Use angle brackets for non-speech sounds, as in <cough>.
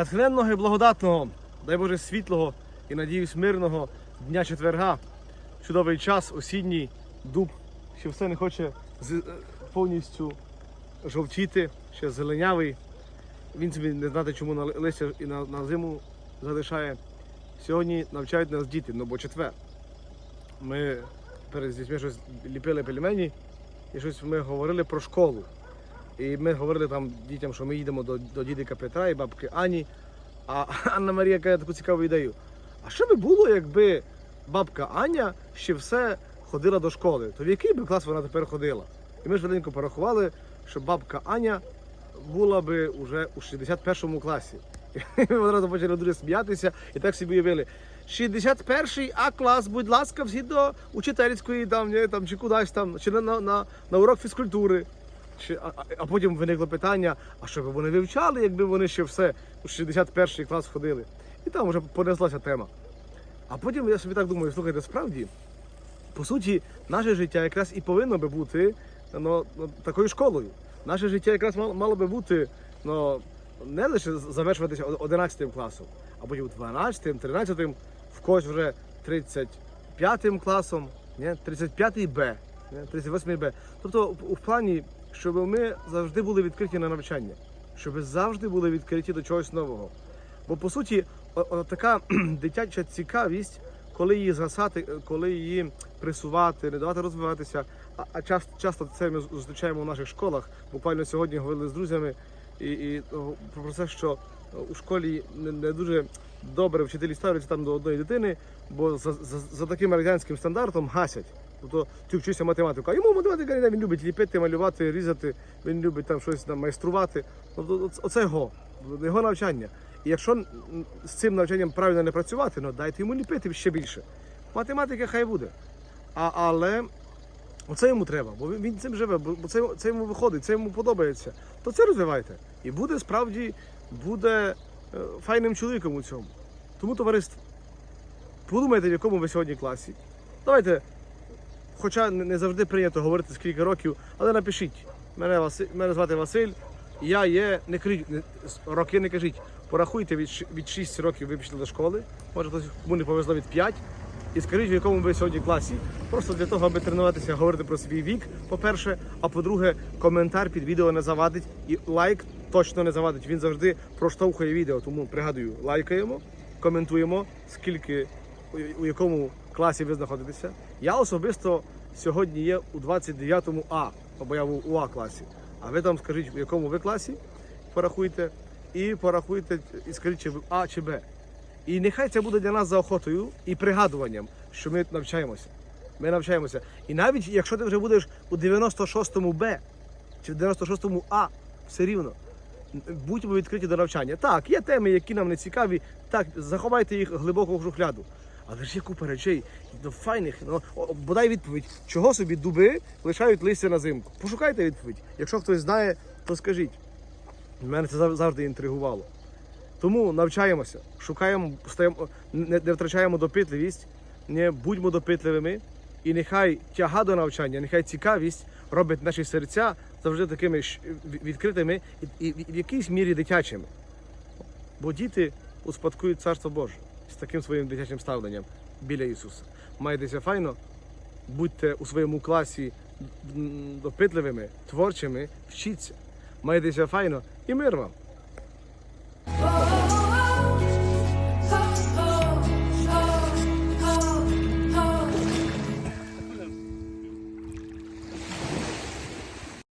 натхненного і благодатного, дай Боже світлого і надіюсь мирного дня четверга. Чудовий час, осінній дуб, ще все не хоче е, повністю жовтіти, ще зеленявий. Він собі не знати, чому на листя і на, на зиму залишає. Сьогодні навчають нас діти, ну бо четвер. Ми перед дітьми щось ліпили пельмені і щось ми говорили про школу. І ми говорили там дітям, що ми їдемо до, до дідика Петра і бабки Ані. А <laughs> Анна Марія каже таку цікаву ідею. А що би було, якби бабка Аня ще все ходила до школи? То в який би клас вона тепер ходила? І ми швиденько порахували, що бабка Аня була би вже у 61 класі. <laughs> І ми одразу почали дуже сміятися і так собі уявили. 61 А клас, будь ласка, всі до учительської там, там чи кудись там, чи на, на, на урок фізкультури. А, потім виникло питання: а що би вони вивчали, якби вони ще все у 61 клас ходили? І там вже понеслася тема. А потім я собі так думаю, слухайте, справді, по суті, наше життя якраз і повинно би бути ну, ну, такою школою. Наше життя якраз мало, би бути ну, не лише завершуватися 11 класом, а потім 12, 13, в когось вже 35 класом, ні, 35 Б, 38 Б. Тобто в- плані, щоб ми завжди були відкриті на навчання, щоб завжди були відкриті до чогось нового. Бо по суті, така <clears throat> дитяча цікавість, коли її згасати, коли її пресувати, не давати розвиватися. А, часто, часто це ми зустрічаємо в наших школах. Буквально сьогодні говорили з друзями і, і про те, що у школі не, не дуже добре вчителі ставляться там до одної дитини, бо за, за, за таким радянським стандартом гасять. Тобто ти вчишся математику, а йому математика не він любить ліпити, малювати, різати, він любить там щось там майструвати. Тобто оц- оце його, його навчання. І якщо з цим навчанням правильно не працювати, ну дайте йому ліпити ще більше. Математика хай буде. А, але оце йому треба, бо він, цим живе, бо бо це, це йому виходить, це йому подобається. То це розвивайте. І буде справді буде е, файним чоловіком у цьому. Тому товариство, подумайте, в якому ви сьогодні класі. Давайте, хоча не завжди прийнято говорити скільки років, але напишіть. Мене, Василь, мене звати Василь. Я є, не кажіть, роки не кажіть. Порахуйте від, від 6 років ви пішли до школи. Може хтось кому не повезло від 5. І скажіть, в якому ви сьогодні класі. Просто для того, аби тренуватися, говорити про свій вік, по-перше. А по-друге, коментар під відео не завадить. І лайк точно не завадить. Він завжди проштовхує відео. Тому пригадую, лайкаємо, коментуємо, скільки у якому класі ви знаходитеся. Я особисто сьогодні є у 29 А, або я був у А класі. А ви там скажіть, в якому ви класі, порахуйте, і порахуйте, і скажіть, чи ви А чи Б. І нехай це буде для нас заохотою і пригадуванням, що ми навчаємося. Ми навчаємося. І навіть якщо ти вже будеш у 96-му Б чи в 96-му А, все рівно. Будьмо відкриті до навчання. Так, є теми, які нам не цікаві. Так, заховайте їх глибоко в шухляду. Але ж є купа речей до файних. Ну, бодай відповідь, чого собі дуби лишають листя на зимку. Пошукайте відповідь. Якщо хтось знає, то скажіть. Мене це завжди інтригувало. Тому навчаємося, шукаємо, стаємо, не, не втрачаємо допитливість, не будьмо допитливими, і нехай тяга до навчання, нехай цікавість робить наші серця завжди такими ві- відкритими і в якійсь мірі дитячими. Бо діти успадкують Царство Боже з таким своїм дитячим ставленням біля Ісуса. Майтеся файно, будьте у своєму класі допитливими, творчими, вчіться. Майтеся файно і мир вам!